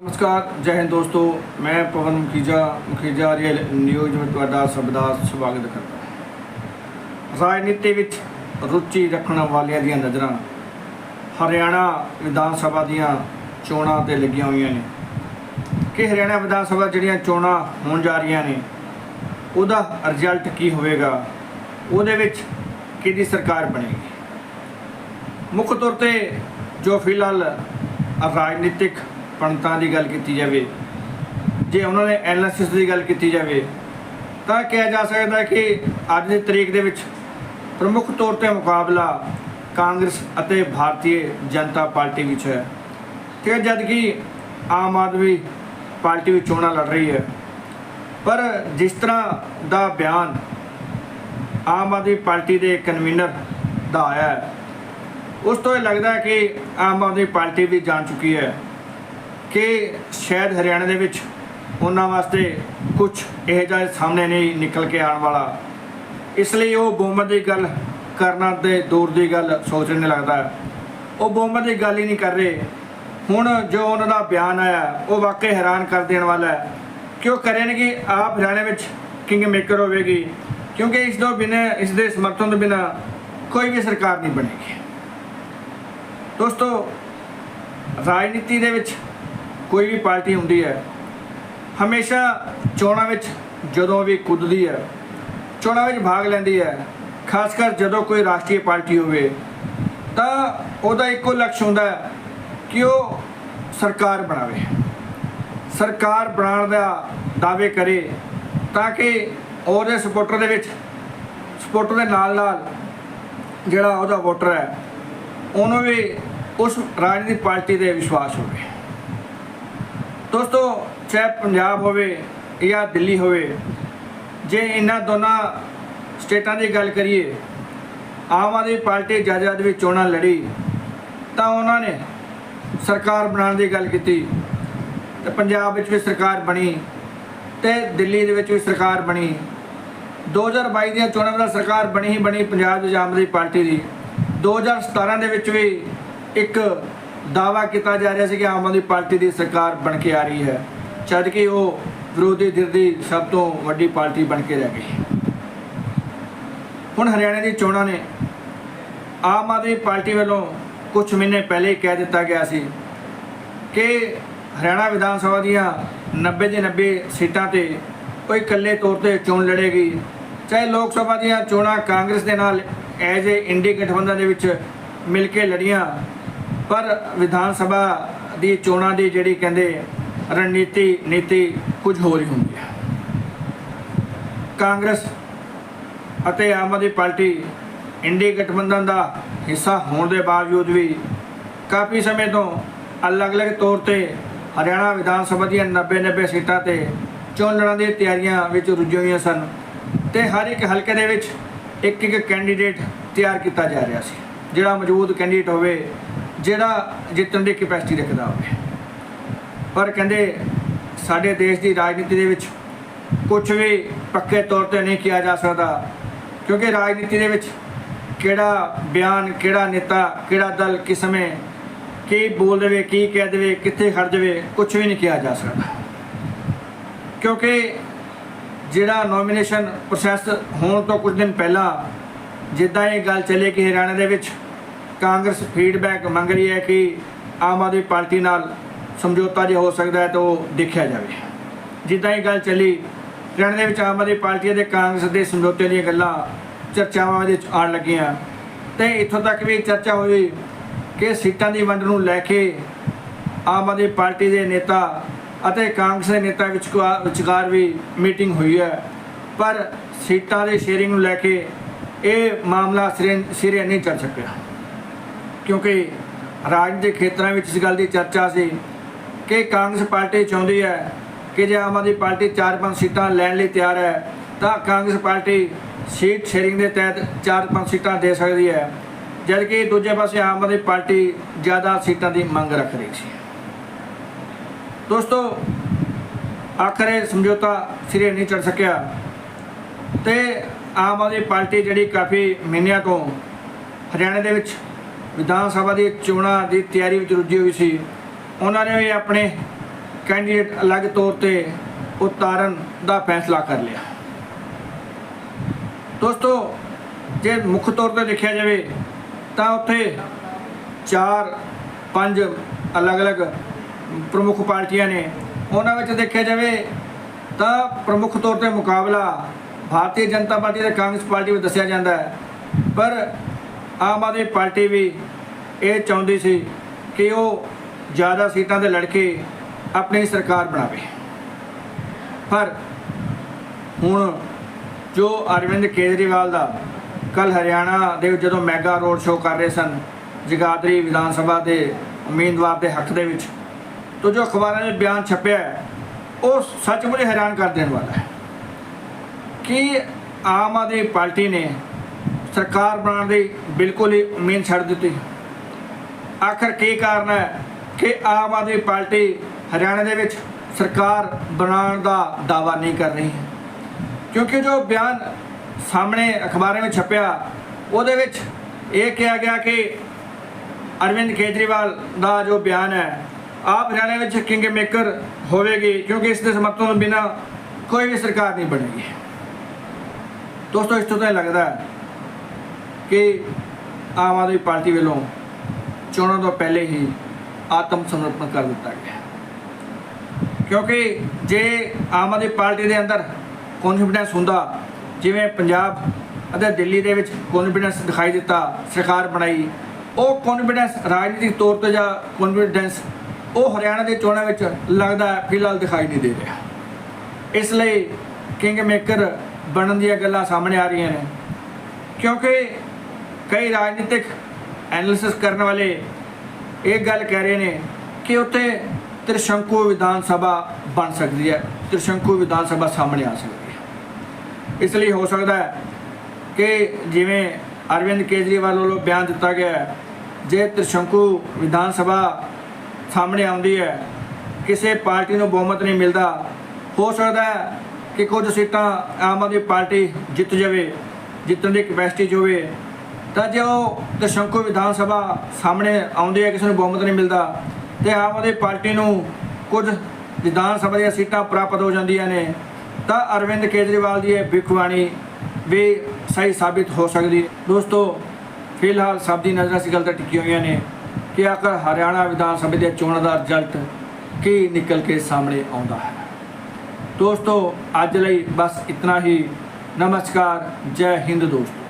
ਨਮਸਕਾਰ, ਜੈ ਹਿੰਦ ਦੋਸਤੋ, ਮੈਂ ਪਵਨ ਮੁਖੀਜਾ ਮੁਖੀਜਾ ਰੀਅਲ ਨਿਊਜ਼ ਵਿੱਚ ਤੁਹਾਡਾ ਸਭ ਦਾ ਸਵਾਗਤ ਕਰਦਾ ਰਾਜਨੀਤੀ ਵਿੱਚ ਰੁਚੀ ਰੱਖਣ ਵਾਲਿਆਂ ਦੀਆਂ ਨਜ਼ਰਾਂ ਹਰਿਆਣਾ ਵਿਧਾਨ ਸਭਾ ਦੀਆਂ ਚੋਣਾਂ ਤੇ ਲੱਗੀਆਂ ਹੋਈਆਂ ਨੇ। ਕਿ ਹਰਿਆਣਾ ਵਿਧਾਨ ਸਭਾ ਜਿਹੜੀਆਂ ਚੋਣਾਂ ਹੋਣ ਜਾ ਰਹੀਆਂ ਨੇ, ਉਹਦਾ ਰਿਜ਼ਲਟ ਕੀ ਹੋਵੇਗਾ, ਉਹਦੇ ਵਿੱਚ ਕਿਹਦੀ ਸਰਕਾਰ ਬਣੇਗੀ? ਮੁੱਖ ਤੌਰ ਤੇ ਜੋ ਫਿਲਹਾਲ ਰਾਜਨੀਤਿਕ ਪੰਡਤਾਂ ਦੀ ਗੱਲ ਕੀਤੀ ਜਾਵੇ, ਜੇ ਉਹਨਾਂ ਨੇ ਐਨਾਲਿਸਿਸ ਦੀ ਗੱਲ ਕੀਤੀ ਜਾਵੇ, ਤਾਂ ਕਿਹਾ ਜਾ ਸਕਦਾ ਕਿ ਅੱਜ ਦੀ ਤਰੀਕ ਦੇ ਵਿੱਚ ਪ੍ਰਮੁੱਖ ਤੌਰ ਤੇ ਮੁਕਾਬਲਾ ਕਾਂਗਰਸ ਅਤੇ ਭਾਰਤੀ ਜਨਤਾ ਪਾਰਟੀ ਵਿੱਚ ਹੈ। ਤੇ ਜਦ ਕਿ ਆਮ ਆਦਮੀ ਪਾਰਟੀ ਵੀ ਚੋਣਾਂ ਲੜ ਰਹੀ ਹੈ, ਪਰ ਜਿਸ ਤਰ੍ਹਾਂ ਦਾ ਬਿਆਨ ਆਮ ਆਦਮੀ ਪਾਰਟੀ ਦੇ ਕਨਵੀਨਰ ਦਾ ਆਇਆ ਉਸ ਤੋਂ ਇਹ ਲੱਗਦਾ ਹੈ ਕਿ ਆਮ ਆਦਮੀ ਪਾਰਟੀ ਵੀ ਜਾਣ ਚੁੱਕੀ ਹੈ। ਕਿ ਸ਼ਾਇਦ ਹਰਿਆਣਾ ਦੇ ਵਿੱਚ ਉਹਨਾਂ ਵਾਸਤੇ ਕੁਝ ਇਹ ਜਿਹਾ ਸਾਹਮਣੇ ਨਹੀਂ ਨਿਕਲ ਕੇ ਆਉਣ ਵਾਲਾ। ਇਸ ਲਈ ਉਹ ਬਹੁਮਤ ਦੀ ਗੱਲ ਕਰਨਾ ਤੇ ਦੂਰ ਦੀ ਗੱਲ ਸੋਚਣ ਨਹੀਂ ਲੱਗਦਾ। ਉਹ ਬਹੁਮਤ ਦੀ ਗੱਲ ਹੀ ਨਹੀਂ ਕਰ ਰਹੇ। ਹੁਣ ਜੋ ਉਹਨਾਂ ਦਾ ਬਿਆਨ ਆਇਆ, ਉਹ ਵਾਕਈ ਹੈਰਾਨ ਕਰ ਦੇਣ ਵਾਲਾ ਹੈ ਕਿ ਉਹ ਕਰਨਗੇ ਆਪ ਹਰਿਆਣੇ ਵਿੱਚ ਕਿੰਗ ਮੇਕਰ ਹੋਵੇਗੀ, ਕਿਉਂਕਿ ਇਸ ਤੋਂ ਬਿਨਾਂ, ਇਸ ਦੇ ਸਮਰਥਨ ਤੋਂ ਬਿਨਾਂ ਕੋਈ ਵੀ ਸਰਕਾਰ ਨਹੀਂ ਬਣੇਗੀ। ਦੋਸਤੋ, ਰਾਜਨੀਤੀ ਦੇ ਵਿੱਚ ਕੋਈ ਵੀ ਪਾਰਟੀ ਹੁੰਦੀ ਹੈ, ਹਮੇਸ਼ਾ ਚੋਣਾਂ ਵਿੱਚ ਜਦੋਂ ਵੀ ਕੁੱਦਦੀ ਹੈ, ਚੋਣਾਂ ਵਿੱਚ ਭਾਗ ਲੈਂਦੀ ਹੈ, ਖਾਸ ਕਰ ਜਦੋਂ ਕੋਈ ਰਾਸ਼ਟਰੀ ਪਾਰਟੀ ਹੋਵੇ, ਤਾਂ ਉਹਦਾ ਇੱਕੋ ਲਕਸ਼ ਹੁੰਦਾ ਹੈ ਕਿ ਉਹ ਸਰਕਾਰ ਬਣਾਵੇ। ਸਰਕਾਰ ਬਣਾਉਣ ਦਾ ਦਾਅਵੇ ਕਰੇ ਤਾਂ ਕਿ ਉਹਦੇ ਸਪੋਰਟਰ ਦੇ ਵਿੱਚ, ਸਪੋਰਟਰ ਦੇ ਨਾਲ ਨਾਲ ਜਿਹੜਾ ਉਹਦਾ ਵੋਟਰ ਹੈ, ਉਹਨੂੰ ਵੀ ਉਸ ਰਾਜਨੀਤਿਕ ਪਾਰਟੀ ਤੇ ਵਿਸ਼ਵਾਸ ਹੋਵੇ। ਦੋਸਤੋ, ਚਾਹੇ ਪੰਜਾਬ ਹੋਵੇ ਜਾਂ ਦਿੱਲੀ ਹੋਵੇ, ਜੇ ਇਹਨਾਂ ਦੋਨਾਂ ਸਟੇਟਾਂ ਦੀ ਗੱਲ ਕਰੀਏ, ਆਮ ਆਦਮੀ ਪਾਰਟੀ ਜਦ ਜਦ ਵੀ ਚੋਣਾਂ ਲੜੀ, ਤਾਂ ਉਹਨਾਂ ਨੇ ਸਰਕਾਰ ਬਣਾਉਣ ਦੀ ਗੱਲ ਕੀਤੀ। ਤੇ ਪੰਜਾਬ ਵਿੱਚ ਵੀ ਸਰਕਾਰ ਬਣੀ ਤੇ ਦਿੱਲੀ ਦੇ ਵਿੱਚ ਵੀ ਸਰਕਾਰ ਬਣੀ। 2022 ਦੀਆਂ ਚੋਣਾਂ ਵਿੱਚ ਸਰਕਾਰ ਬਣੀ ਹੀ ਬਣੀ ਪੰਜਾਬ ਦੀ ਆਮ ਆਦਮੀ ਪਾਰਟੀ ਦੀ। 2017 ਦੇ ਵਿੱਚ ਵੀ ਇੱਕ ਦਾਵਾ ਕੀਤਾ ਜਾ ਰਿਹਾ ਸੀ ਕਿ ਆਮ ਆਦਮੀ ਪਾਰਟੀ ਦੀ ਸਰਕਾਰ ਬਣ ਕੇ ਆ ਰਹੀ ਹੈ। ਜਦ ਕਿ ਉਹ ਵਿਰੋਧੀ ਧਿਰ ਦੀ ਸਭ ਤੋਂ ਵੱਡੀ ਪਾਰਟੀ ਬਣ ਕੇ ਰਹਿ ਗਈ। ਹੁਣ ਹਰਿਆਣਾ ਦੀ ਚੋਣਾਂ ਨੇ ਆਮ ਆਦਮੀ ਪਾਰਟੀ ਵੱਲੋਂ ਕੁਝ ਮਹੀਨੇ ਪਹਿਲੇ ਹੀ ਕਹਿ ਦਿੱਤਾ ਗਿਆ ਸੀ ਕਿ ਹਰਿਆਣਾ ਵਿਧਾਨ ਸਭਾ ਦੀਆਂ 90 ਦੇ 90 ਸੀਟਾਂ ਤੇ ਕੋਈ ਇਕੱਲੇ ਤੌਰ ਤੇ ਚੋਣ ਲੜੇਗੀ। ਚਾਹੇ ਲੋਕ ਸਭਾ ਦੀਆਂ ਚੋਣਾਂ ਕਾਂਗਰਸ ਦੇ ਨਾਲ ਐਜ਼ ਏ ਇੰਡੀ ਗਠਬੰਧਨ ਦੇ ਵਿੱਚ ਮਿਲ ਕੇ ਲੜੀਆਂ ਪਰ ਵਿਧਾਨ ਸਭਾ ਦੀ ਚੋਣਾਂ ਦੀ ਜਿਹੜੀ ਕਹਿੰਦੇ ਰਣਨੀਤੀ ਨੀਤੀ ਕੁਝ ਹੋਰ ਹੀ ਹੁੰਦੀ ਹੈ। ਕਾਂਗਰਸ ਅਤੇ ਆਮ ਆਦਮੀ ਪਾਰਟੀ ਇੰਡੀ ਗਠਬੰਧਨ ਦਾ ਹਿੱਸਾ ਹੋਣ ਦੇ ਬਾਵਜੂਦ ਵੀ ਕਾਫੀ ਸਮੇਂ ਤੋਂ ਅਲੱਗ-ਅਲੱਗ ਤੌਰ ਤੇ ਹਰਿਆਣਾ ਵਿਧਾਨ ਸਭਾ ਦੀਆਂ 90-90 ਸੀਟਾਂ ਤੇ ਚੋਣ ਲੜਨ ਦੀਆਂ ਤਿਆਰੀਆਂ ਵਿੱਚ ਰੁੱਝੀਆਂ ਹੋਈਆਂ ਸਨ ਤੇ ਹਰ ਇੱਕ ਹਲਕੇ ਦੇ ਵਿੱਚ ਇੱਕ ਇੱਕ ਕੈਂਡੀਡੇਟ ਤਿਆਰ ਕੀਤਾ ਜਾ ਰਿਹਾ ਸੀ, ਜਿਹੜਾ ਮੌਜੂਦ ਕੈਂਡੀਡੇਟ ਹੋਵੇ ਜਿਹੜਾ ਜਿੱਤਣ ਦੀ ਕੈਪੈਸਿਟੀ ਰੱਖਦਾ ਹੋਵੇ। ਪਰ ਕਹਿੰਦੇ ਸਾਡੇ ਦੇਸ਼ ਦੀ ਰਾਜਨੀਤੀ ਦੇ ਵਿੱਚ ਕੁਝ ਵੀ ਪੱਕੇ ਤੌਰ ਤੇ ਨਹੀਂ ਕੀਤਾ ਜਾ ਸਕਦਾ, ਕਿਉਂਕਿ ਰਾਜਨੀਤੀ ਦੇ ਵਿੱਚ ਕਿਹੜਾ ਬਿਆਨ, ਕਿਹੜਾ ਨੇਤਾ, ਕਿਹੜਾ ਦਲ ਕਿਸਮੇ ਕੀ ਬੋਲ ਦੇਵੇ, ਕੀ ਕਹਿ ਦੇਵੇ, ਕਿੱਥੇ ਖੜ ਦੇਵੇ ਕੁਝ ਵੀ ਨਹੀਂ ਕਿਹਾ ਜਾ ਸਕਦਾ। ਕਿਉਂਕਿ ਜਿਹੜਾ ਨੋਮੀਨੇਸ਼ਨ ਪ੍ਰੋਸੈਸ ਹੋਣ ਤੋਂ ਕੁਝ ਦਿਨ ਪਹਿਲਾਂ ਜਿੱਦਾਂ ਇਹ ਗੱਲ ਚੱਲੇ ਕਿ ਹਰਿਆਣਾ ਦੇ ਵਿੱਚ ਕਾਂਗਰਸ ਫੀਡਬੈਕ ਮੰਗ ਰਹੀ ਹੈ ਕਿ ਆਮ ਆਦਮੀ ਪਾਰਟੀ ਨਾਲ ਸਮਝੌਤਾ ਜੇ ਹੋ ਸਕਦਾ ਹੈ ਤਾਂ ਉਹ ਦੇਖਿਆ ਜਾਵੇ। ਜਿੱਦਾਂ ਇਹ ਗੱਲ ਚੱਲੀ ਹਰਿਆਣਾ ਦੇ ਵਿੱਚ ਆਮ ਆਦਮੀ ਪਾਰਟੀ ਅਤੇ ਕਾਂਗਰਸ ਦੇ ਸਮਝੌਤੇ ਦੀਆਂ ਗੱਲਾਂ ਚਰਚਾਵਾਂ ਵਿੱਚ ਆਉਣ ਲੱਗੀਆਂ। ਤੇ ਇੱਥੋਂ ਤੱਕ ਵੀ ਚਰਚਾ ਹੋਈ ਕਿ ਸੀਟਾਂ ਦੀ ਵੰਡ ਨੂੰ ਲੈ ਕੇ ਆਮ ਆਦਮੀ ਪਾਰਟੀ ਦੇ ਨੇਤਾ ਅਤੇ ਕਾਂਗਰਸ ਦੇ ਨੇਤਾ ਵਿਚਕਾਰ ਵਿਚਕਾਰ ਵੀ ਮੀਟਿੰਗ ਹੋਈ ਹੈ। ਪਰ ਸੀਟਾਂ ਦੇ ਸ਼ੇਅਰਿੰਗ ਨੂੰ ਲੈ ਕੇ ਇਹ ਮਾਮਲਾ ਸਿਰੇ ਸਿਰੇ ਨਹੀਂ ਚੱਲ ਸਕਿਆ। ਕਿਉਂਕਿ ਰਾਜ ਦੇ ਖੇਤਰਾਂ ਵਿੱਚ ਇਸ ਗੱਲ ਦੀ ਚਰਚਾ ਸੀ ਕਿ ਕਾਂਗਰਸ ਪਾਰਟੀ ਚਾਹੁੰਦੀ ਹੈ ਕਿ ਜੇ ਆਮ ਆਦਮੀ ਪਾਰਟੀ 4-5 ਸੀਟਾਂ ਲੈਣ ਲਈ ਤਿਆਰ ਹੈ, ਤਾਂ ਕਾਂਗਰਸ ਪਾਰਟੀ ਸੀਟ ਸ਼ੇਅਰਿੰਗ ਦੇ ਤਹਿਤ 4-5 ਸੀਟਾਂ ਦੇ ਸਕਦੀ ਹੈ, ਜਦਕਿ ਦੂਜੇ ਪਾਸੇ ਆਮ ਆਦਮੀ ਪਾਰਟੀ ਜ਼ਿਆਦਾ ਸੀਟਾਂ ਦੀ ਮੰਗ ਰੱਖ ਰਹੀ ਸੀ। ਦੋਸਤੋ, ਆਖਰ ਇਹ ਸਮਝੌਤਾ ਸਿਰੇ ਨਹੀਂ ਚੜ ਸਕਿਆ ਤੇ ਆਮ ਆਦਮੀ ਪਾਰਟੀ ਜਿਹੜੀ ਕਾਫੀ ਮਹੀਨਿਆਂ ਤੋਂ ਹਰਿਆਣਾ ਦੇ ਵਿੱਚ ਵਿਧਾਨ ਸਭਾ ਦੀ ਚੋਣਾਂ ਦੀ ਤਿਆਰੀ ਵਿੱਚ ਰੁੱਝੀ ਹੋਈ ਸੀ। ਉਹਨਾਂ ਨੇ ਵੀ ਆਪਣੇ ਕੈਂਡੀਡੇਟ ਅਲੱਗ ਤੌਰ ਤੇ ਉਤਾਰਨ ਦਾ ਫੈਸਲਾ ਕਰ ਲਿਆ। ਦੋਸਤੋ, ਜੇ ਮੁੱਖ ਤੌਰ ਤੇ ਦੇਖਿਆ ਜਾਵੇ ਤਾਂ ਉੱਥੇ ਚਾਰ, ਪੰਜ ਅਲੱਗ-ਅਲੱਗ ਪ੍ਰਮੁੱਖ ਪਾਰਟੀਆਂ ਨੇ। ਉਹਨਾਂ ਵਿੱਚ ਦੇਖਿਆ ਜਾਵੇ ਤਾਂ ਪ੍ਰਮੁੱਖ ਤੌਰ ਤੇ ਮੁਕਾਬਲਾ ਭਾਰਤੀ ਜਨਤਾ ਪਾਰਟੀ ਤੇ ਕਾਂਗਰਸ ਪਾਰਟੀ ਵਿੱਚ ਦੱਸਿਆ ਜਾਂਦਾ ਹੈ। ਪਰ ਆਮ ਆਦਮੀ ਪਾਰਟੀ ਵੀ ਇਹ ਚਾਹੁੰਦੀ ਸੀ ਕਿ ਉਹ ਜ਼ਿਆਦਾ ਸੀਟਾਂ ਤੇ ਲੜ ਕੇ ਆਪਣੀ ਸਰਕਾਰ ਬਣਾਵੇ। ਪਰ ਹੁਣ ਜੋ ਅਰਵਿੰਦ ਕੇਜਰੀਵਾਲ ਦਾ ਕੱਲ ਹਰਿਆਣਾ ਦੇ ਜਦੋਂ ਮੈਗਾ ਰੋਡ ਸ਼ੋਅ ਕਰ ਰਹੇ ਸਨ, ਜਗਾਦਰੀ ਵਿਧਾਨ ਸਭਾ ਦੇ ਉਮੀਦਵਾਰ ਦੇ ਹੱਕ ਦੇ ਵਿੱਚ, ਤੋ ਜੋ ਅਖਬਾਰਾਂ 'ਚ ਬਿਆਨ ਛਪਿਆ ਉਹ ਸੱਚਮੁੱਚ ਹੈਰਾਨ ਕਰ ਦੇਣ ਵਾਲਾ ਹੈ। ਕਿ ਆਮ ਆਦਮੀ ਪਾਰਟੀ ਨੇ ਸਰਕਾਰ ਬਣਾਉਣ ਦੀ ਬਿਲਕੁਲ ਹੀ ਉਮੀਦ ਛੱਡ ਦਿੱਤੀ। ਆਖਰ ਕੀ ਕਾਰਨ ਹੈ ਕਿ ਆਮ ਆਦਮੀ ਪਾਰਟੀ ਹਰਿਆਣਾ ਦੇ ਵਿੱਚ ਸਰਕਾਰ ਬਣਾਉਣ ਦਾ ਦਾਅਵਾ ਨਹੀਂ ਕਰ ਰਹੀ? ਕਿਉਂਕਿ ਜੋ ਬਿਆਨ ਸਾਹਮਣੇ ਅਖਬਾਰਾਂ ਵਿੱਚ ਛਪਿਆ, ਉਹਦੇ ਵਿੱਚ ਇਹ ਕਿਹਾ ਗਿਆ ਕਿ ਅਰਵਿੰਦ ਕੇਜਰੀਵਾਲ ਦਾ ਜੋ ਬਿਆਨ ਹੈ, ਆਪ ਹਰਿਆਣਾ ਵਿੱਚ ਕਿੰਗ ਮੇਕਰ ਹੋਵੇਗੀ, ਕਿਉਂਕਿ ਇਸ ਦੇ ਸਮਰਥਨ ਤੋਂ ਬਿਨਾ ਕੋਈ ਵੀ ਸਰਕਾਰ ਨਹੀਂ ਬਣੇਗੀ। ਦੋਸਤੋ, ਇਸ ਤੋਂ ਤਾਂ ਇਹ ਲੱਗਦਾ ਹੈ ਕਿ ਆਮ ਆਦਮੀ ਪਾਰਟੀ ਵੱਲੋਂ ਚੋਣਾਂ ਤੋਂ ਪਹਿਲੇ ਹੀ ਆਤਮ ਸਮਰਪਣ ਕਰ ਦਿੱਤਾ ਗਿਆ ਕਿਉਂਕਿ ਜੇ ਆਮ ਆਦਮੀ ਪਾਰਟੀ ਦੇ ਅੰਦਰ ਕੌਨਫੀਡੈਂਸ ਹੁੰਦਾ, ਜਿਵੇਂ ਪੰਜਾਬ ਅਤੇ ਦਿੱਲੀ ਦੇ ਵਿੱਚ ਕੌਨਫੀਡੈਂਸ ਦਿਖਾਈ ਦਿੱਤਾ, ਸਰਕਾਰ ਬਣਾਈ, ਉਹ ਕੌਨਫੀਡੈਂਸ ਰਾਜਨੀਤਿਕ ਤੌਰ ਤੇ ਜਾਂ ਕੌਨਫੀਡੈਂਸ ਉਹ ਹਰਿਆਣਾ ਦੇ ਚੋਣਾਂ ਵਿੱਚ ਲੱਗਦਾ ਫਿਲਹਾਲ ਦਿਖਾਈ ਨਹੀਂ ਦੇ ਰਿਹਾ। ਇਸ ਲਈ ਕਿੰਗ ਮੇਕਰ ਬਣਨ ਦੀਆਂ ਗੱਲਾਂ ਸਾਹਮਣੇ ਆ ਰਹੀਆਂ ਨੇ। ਕਿਉਂਕਿ ਕਈ ਰਾਜਨੀਤਿਕ ਐਨਾਲਿਸਿਸ ਕਰਨ ਵਾਲੇ ਇਹ ਗੱਲ ਕਹਿ ਰਹੇ ਨੇ ਕਿ ਉੱਥੇ ਤ੍ਰਿਸ਼ੰਕੂ ਵਿਧਾਨ ਸਭਾ ਬਣ ਸਕਦੀ ਹੈ, ਤ੍ਰਿਸ਼ੰਕੂ ਵਿਧਾਨ ਸਭਾ ਸਾਹਮਣੇ ਆ ਸਕਦੀ ਹੈ। ਇਸ ਲਈ ਹੋ ਸਕਦਾ ਹੈ ਕਿ ਜਿਵੇਂ ਅਰਵਿੰਦ ਕੇਜਰੀਵਾਲ ਵੱਲੋਂ ਬਿਆਨ ਦਿੱਤਾ ਗਿਆ ਜੇ ਤ੍ਰਿਸ਼ੰਕੂ ਵਿਧਾਨ ਸਭਾ ਸਾਹਮਣੇ ਆਉਂਦੀ ਹੈ, ਕਿਸੇ ਪਾਰਟੀ ਨੂੰ ਬਹੁਮਤ ਨਹੀਂ ਮਿਲਦਾ, ਹੋ ਸਕਦਾ ਹੈ ਕਿ ਕੁਝ ਸੀਟਾਂ ਆਮ ਆਦਮੀ ਪਾਰਟੀ ਜਿੱਤ ਜਾਵੇ, ਜਿੱਤਣ ਦੀ ਕਪੈਸਿਟੀ 'ਚ ਹੋਵੇ ਤਾਂ ਜੇ ਉਹ ਤ੍ਰਿਸ਼ੰਕੂ ਵਿਧਾਨ ਸਭਾ ਸਾਹਮਣੇ ਆਉਂਦੀ ਹੈ ਕਿਸੇ ਨੂੰ ਬਹੁਮਤ ਨਹੀਂ ਮਿਲਦਾ, ਤੇ ਆਮ ਆਦਮੀ ਪਾਰਟੀ ਨੂੰ ਕੁਝ ਵਿਧਾਨ ਸਭਾ ਦੀਆਂ ਸੀਟਾਂ ਪ੍ਰਾਪਤ ਹੋ ਜਾਂਦੀਆਂ ਨੇ, ਤਾਂ ਅਰਵਿੰਦ ਕੇਜਰੀਵਾਲ ਦੀ ਇਹ ਭਿੱਖਬਾਣੀ ਵੀ ਸਹੀ ਸਾਬਿਤ ਹੋ ਸਕਦੀ ਦੋਸਤੋ, ਫਿਲਹਾਲ ਸਭ ਦੀ ਨਜ਼ਰਾਂ ਇਸ ਗੱਲ ਤੇ ਟਿਕੀਆਂ ਹੋਈਆਂ ਨੇ ਕਿ ਆਖਰ ਹਰਿਆਣਾ ਵਿਧਾਨ ਸਭਾ ਦੇ ਚੋਣਾਂ ਦਾ ਰਿਜ਼ਲਟ ਕੀ ਨਿਕਲ ਕੇ ਸਾਹਮਣੇ ਆਉਂਦਾ ਹੈ। ਦੋਸਤੋ, ਅੱਜ ਲਈ ਬਸ ਇਤਨਾ ਹੀ। ਨਮਸਕਾਰ, ਜੈ ਹਿੰਦ ਦੋਸਤੋ।